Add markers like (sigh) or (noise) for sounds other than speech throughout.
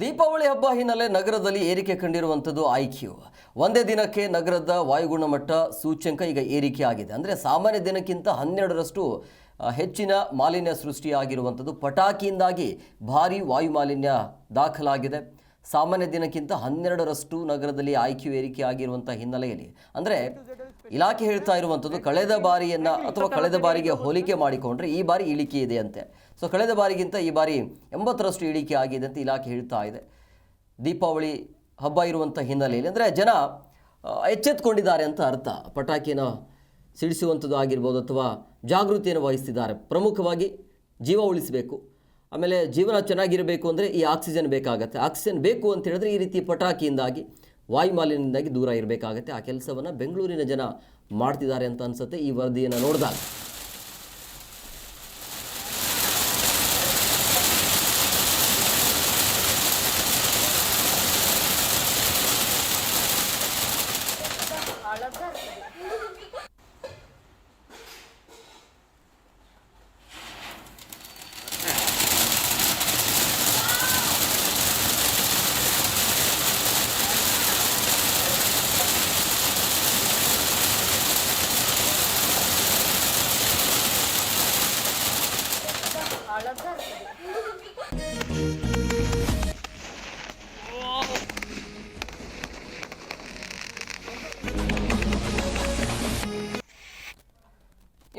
ದೀಪಾವಳಿ ಹಬ್ಬ ಹಿನ್ನೆಲೆ ನಗರದಲ್ಲಿ ಏರಿಕೆ ಕಂಡಿರುವಂಥದ್ದು ಐಕ್ಯೂ. ಒಂದೇ ದಿನಕ್ಕೆ ನಗರದ ವಾಯುಗುಣಮಟ್ಟ ಸೂಚ್ಯಂಕ ಈಗ ಏರಿಕೆ ಆಗಿದೆ. ಅಂದರೆ ಸಾಮಾನ್ಯ ದಿನಕ್ಕಿಂತ ಹನ್ನೆರಡರಷ್ಟು ಹೆಚ್ಚಿನ ಮಾಲಿನ್ಯ ಸೃಷ್ಟಿಯಾಗಿರುವಂಥದ್ದು ಪಟಾಕಿಯಿಂದಾಗಿ ಭಾರಿ ವಾಯು ಮಾಲಿನ್ಯ ದಾಖಲಾಗಿದೆ. ಸಾಮಾನ್ಯ ದಿನಕ್ಕಿಂತ ಹನ್ನೆರಡರಷ್ಟು ನಗರದಲ್ಲಿ ಐಕ್ಯೂ ಏರಿಕೆ ಆಗಿರುವಂಥ ಹಿನ್ನೆಲೆಯಲ್ಲಿ. ಅಂದರೆ ಇಲಾಖೆ ಹೇಳ್ತಾ ಇರುವಂಥದ್ದು ಕಳೆದ ಬಾರಿಯನ್ನು ಅಥವಾ ಕಳೆದ ಬಾರಿಗೆ ಹೋಲಿಕೆ ಮಾಡಿಕೊಂಡ್ರೆ ಈ ಬಾರಿ ಇಳಿಕೆ ಇದೆ ಅಂತೆ. ಸೊ ಕಳೆದ ಬಾರಿಗಿಂತ ಈ ಬಾರಿ ಎಂಬತ್ತರಷ್ಟು ಇಳಿಕೆ ಆಗಿದೆ ಅಂತ ಇಲಾಖೆ ಹೇಳ್ತಾ ಇದೆ. ದೀಪಾವಳಿ ಹಬ್ಬ ಇರುವಂಥ ಹಿನ್ನೆಲೆಯಲ್ಲಿ ಅಂದರೆ ಜನ ಎಚ್ಚೆತ್ಕೊಂಡಿದ್ದಾರೆ ಅಂತ ಅರ್ಥ. ಪಟಾಕಿನ ಸಿಡಿಸುವಂಥದ್ದು ಆಗಿರ್ಬೋದು ಅಥವಾ ಜಾಗೃತಿಯನ್ನು ವಹಿಸ್ತಿದ್ದಾರೆ. ಪ್ರಮುಖವಾಗಿ ಜೀವ ಉಳಿಸಬೇಕು. ಆಮೇಲೆ ಜೀವನ ಚೆನ್ನಾಗಿರಬೇಕು ಅಂದರೆ ಈ ಆಕ್ಸಿಜನ್ ಬೇಕಾಗತ್ತೆ. ಆಕ್ಸಿಜನ್ ಬೇಕು ಅಂತ ಹೇಳಿದ್ರೆ ಈ ರೀತಿ ಪಟಾಕಿಯಿಂದಾಗಿ ವಾಯು ಮಾಲಿನ್ಯದಿಂದಾಗಿ ದೂರ ಇರಬೇಕಾಗತ್ತೆ. ಆ ಕೆಲಸವನ್ನು ಬೆಂಗಳೂರಿನ ಜನ ಮಾಡ್ತಿದ್ದಾರೆ ಅಂತ ಅನಿಸುತ್ತೆ ಈ ವರದಿಯನ್ನು ನೋಡಿದಾಗ.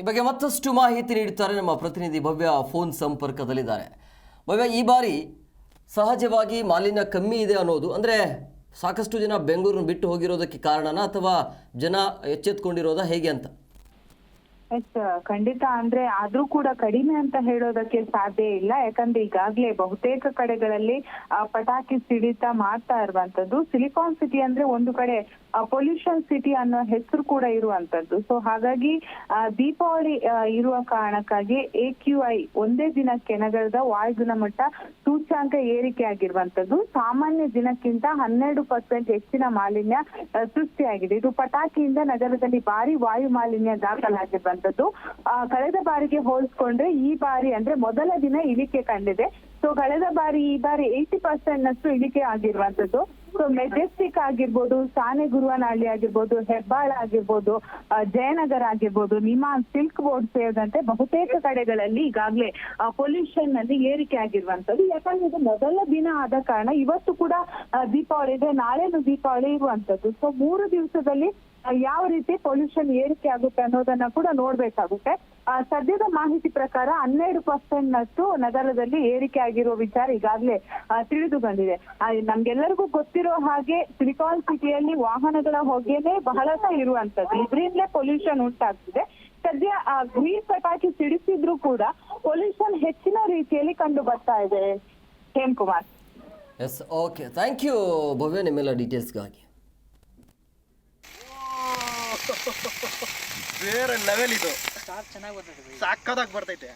ಈ ಬಗ್ಗೆ ಮತ್ತಷ್ಟು ಮಾಹಿತಿ ನೀಡುತ್ತಾರೆ ನಮ್ಮ ಪ್ರತಿನಿಧಿ ಭವ್ಯ ಫೋನ್ ಸಂಪರ್ಕದಲ್ಲಿದ್ದಾರೆ. ಭವ್ಯ, ಈ ಬಾರಿ ಸಹಜವಾಗಿ ಮಾಲಿನ್ಯ ಕಮ್ಮಿ ಇದೆ ಅನ್ನೋದು, ಅಂದರೆ ಸಾಕಷ್ಟು ಜನ ಬೆಂಗಳೂರನ್ನು ಬಿಟ್ಟು ಹೋಗಿರೋದಕ್ಕೆ ಕಾರಣನಾ ಅಥವಾ ಜನ ಎಚ್ಚೆತ್ಕೊಂಡಿರೋದ ಹೇಗೆ ಅಂತ? ಎಸ್ ಖಂಡಿತ. ಅಂದ್ರೆ ಆದ್ರೂ ಕೂಡ ಕಡಿಮೆ ಅಂತ ಹೇಳೋದಕ್ಕೆ ಸಾಧ್ಯ ಇಲ್ಲ. ಯಾಕಂದ್ರೆ ಈಗಾಗ್ಲೇ ಬಹುತೇಕ ಕಡೆಗಳಲ್ಲಿ ಪಟಾಕಿ ಸಿಡಿತ ಮಾಡ್ತಾ ಇರುವಂತದ್ದು. ಸಿಲಿಕಾನ್ ಸಿಟಿ ಅಂದ್ರೆ ಒಂದು ಕಡೆ ಪೊಲ್ಯೂಷನ್ ಸಿಟಿ ಅನ್ನೋ ಹೆಸರು ಕೂಡ ಇರುವಂತದ್ದು. ಸೊ ಹಾಗಾಗಿ ಆ, ದೀಪಾವಳಿ ಇರುವ ಕಾರಣಕ್ಕಾಗಿ ಎ ಒಂದೇ ದಿನಕ್ಕೆ ನಗರದ ವಾಯು ಗುಣಮಟ್ಟ ಸೂಚ್ಯಾಂಕ ಏರಿಕೆ ಆಗಿರುವಂತದ್ದು. ಸಾಮಾನ್ಯ ದಿನಕ್ಕಿಂತ ಹನ್ನೆರಡು ಪರ್ಸೆಂಟ್ ಹೆಚ್ಚಿನ ಮಾಲಿನ್ಯ ಸೃಷ್ಟಿಯಾಗಿದೆ. ಇದು ಪಟಾಕಿಯಿಂದ ನಗರದಲ್ಲಿ ಭಾರಿ ವಾಯು ಮಾಲಿನ್ಯ ದಾಖಲಾಗಿರುವಂತದ್ದು ಆ, ಕಳೆದ ಬಾರಿಗೆ ಹೋಲಿಸ್ಕೊಂಡ್ರೆ ಈ ಬಾರಿ ಅಂದ್ರೆ ಮೊದಲ ದಿನ ಇಳಿಕೆ ಕಂಡಿದೆ. ಸೊ ಕಳೆದ ಬಾರಿ ಈ ಬಾರಿ ಏಯ್ಟಿ ಪರ್ಸೆಂಟ್ ನಷ್ಟು ಇಳಿಕೆ ಆಗಿರುವಂತದ್ದು. ಸೊ ಮೆಜೆಸ್ಟಿಕ್ ಆಗಿರ್ಬೋದು ಸಾನೆ ಗುರುವನಹಳ್ಳಿ ಆಗಿರ್ಬೋದು ಹೆಬ್ಬಾಳ ಆಗಿರ್ಬೋದು ಜಯನಗರ ಆಗಿರ್ಬೋದು ನಿಮಾನ್ ಸಿಲ್ಕ್ ಬೋರ್ಡ್ ಸೇರಿದಂತೆ ಬಹುತೇಕ ಕಡೆಗಳಲ್ಲಿ ಈಗಾಗಲೇ ಪೊಲ್ಯೂಷನ್ನಲ್ಲಿ ಏರಿಕೆ ಆಗಿರುವಂತದ್ದು. ಯಾಕಂದ್ರೆ ಇದು ಮೊದಲ ದಿನ ಆದ ಕಾರಣ ಇವತ್ತು ಕೂಡ ದೀಪಾವಳಿ ಇದೆ ನಾಳೆನು ದೀಪಾವಳಿ ಇರುವಂತದ್ದು. ಸೊ ಮೂರು ದಿವಸದಲ್ಲಿ ಯಾವ ರೀತಿ ಪೊಲ್ಯೂಷನ್ ಏರಿಕೆ ಆಗುತ್ತೆ ಅನ್ನೋದನ್ನ ಕೂಡ ನೋಡ್ಬೇಕಾಗುತ್ತೆ. ಸದ್ಯದ ಮಾಹಿತಿ ಪ್ರಕಾರ ಹನ್ನೆರಡು ಪರ್ಸೆಂಟ್ ನಷ್ಟು ನಗರದಲ್ಲಿ ಏರಿಕೆ ಆಗಿರುವ ವಿಚಾರ ಈಗಾಗಲೇ ತಿಳಿದು ಬಂದಿದೆ. ನಮ್ಗೆಲ್ಲರಿಗೂ ಗೊತ್ತಿರೋ ಹಾಗೆ ಸಿಲಿಕಾನ್ ಸಿಟಿಯಲ್ಲಿ ವಾಹನಗಳ ಹೊಗೆನೆ ಬಹಳಷ್ಟು ಇರುವಂತದ್ದು ಇದರಿಂದಲೇ ಪೊಲ್ಯೂಷನ್ ಉಂಟಾಗ್ತಿದೆ. ಸದ್ಯ ಗ್ರೀನ್ ಪಟಾಕಿ ಸಿಡಿಸಿದ್ರು ಕೂಡ ಪೊಲ್ಯೂಷನ್ ಹೆಚ್ಚಿನ ರೀತಿಯಲ್ಲಿ ಕಂಡು ಬರ್ತಾ ಇದೆ. Hemakumar. Yes okay thank you Bhavya. ನಿಮ್ಮೆಲ್ಲ ಡೀಟೇಲ್ಸ್ಗಾಗಿ (laughs) ಬೇರೆ ಲೆವೆಲ್ ಇದು. ಚೆನ್ನಾಗಿ ಬರ್ತೈತೆ ಸಾಕದಾಗಿ ಬರ್ತೈತೆ.